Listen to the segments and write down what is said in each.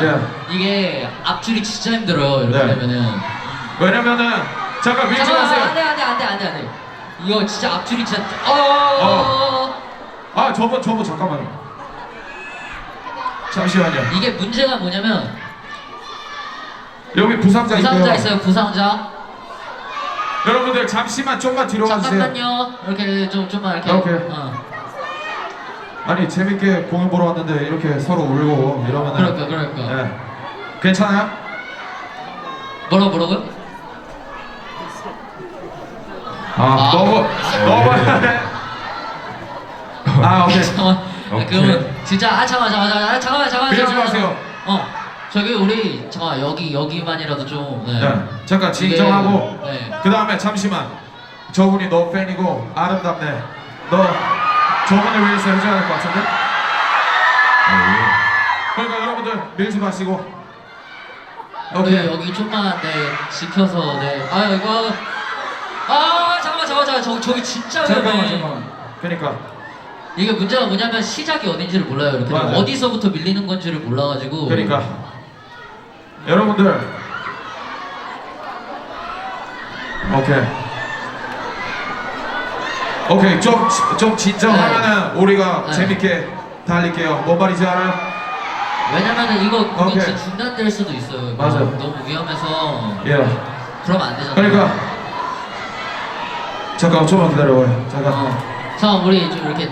예. 이게 앞줄이 진짜 힘들어요. 이렇게 네. 되면은. 왜냐면은 잠깐 밀지 마세요. 안돼 안돼 안돼 안돼 안돼. 이거 진짜 앞줄이 진짜. 어. 아 저번 저번 잠깐만요. 잠시만요. 이게 문제가 뭐냐면 여기 부상자 있고요. 부상자 있어요. 부상자. 여러분들 잠시만 좀만 뒤로 와주세요. 잠깐만요. 이렇게 좀 좀만 이렇게. 오케이. 어. 아니 재밌게 공연 보러 왔는데 이렇게 서로 울고 이러면은. 그러니까 그러니까. 예. 괜찮아요? 뭐라고 뭐라고요? 아, 아. 너무 너무. 아 오케이. 잠깐만. 오케이. 그러면 진짜 아 잠깐만 잠깐만 잠깐만 잠깐만 잠깐만. 밀지 잠깐만. 마세요. 어. 저기 우리 잠깐 여기 여기만이라도 좀. 네. 네. 잠깐 진정하고. 이게, 네. 그 다음에 잠시만. 저분이 너 팬이고 아름답네. 너 저분을 위해서 해줘야 될 것 같은데? 그러니까 여러분들 밀지 마시고. 오케이. 네, 여기 좀만 네 지켜서 네. 아 이거 아 잠깐만 잠깐만 잠깐만 저기 저기 진짜 잠깐만 위험해. 잠깐만. 그러니까 이게 문제가 뭐냐면 시작이 어딘지를 몰라요. 이렇게 맞아요. 어디서부터 밀리는 건지를 몰라가지고. 그러니까 여러분들 오케이 오케이 좀 좀 진정하면은 우리가 네. 재밌게 달릴게요. 뭔 말인지 알아요? 왜냐면은 이거 오케이. 진짜 중단될 수도 있어요. 이거 맞아. 너무 위험해서 예. 그러면 안 되잖아요. 그러니까 잠깐 좀만 기다려봐요. 잠깐. 어. 자 우리 좀 이렇게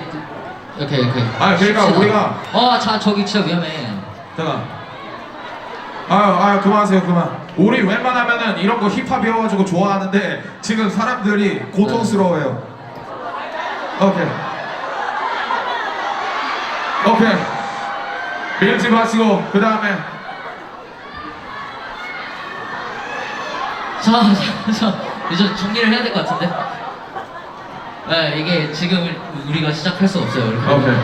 이렇게 이렇게. 아, 그러니까 쉽시다. 우리가- 어 자 저기 진짜 위험해. 잠깐. 아유 아유 그만하세요 그만. 우리 웬만하면은 이런 거 힙합이어가지고 좋아하는데 지금 사람들이 고통스러워요. 오케이. 오케이. 밀지 마시고 그 다음에 자, 자, 자, 이제 정리를 해야 될 것 같은데. 네, 이게 지금 우리가 시작할 수 없어요. 이렇게. 오케이.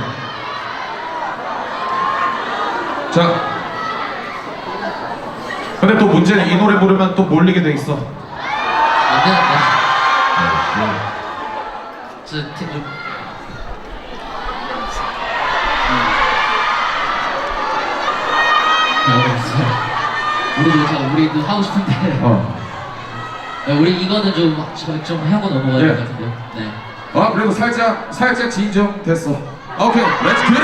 자. 근데 또 문제는 이 노래 부르면 또 몰리게 돼 있어. 안 되는데. 저, 팀 좀. 네, 우리 저 우리 그 하고 싶은데 어. 네, 우리 이거는 좀, 좀, 좀 하고 넘어가야 될 예. 것 같은데 네. 아 그래도 살짝 살짝 진정 됐어. 오케이, 렛츠 기.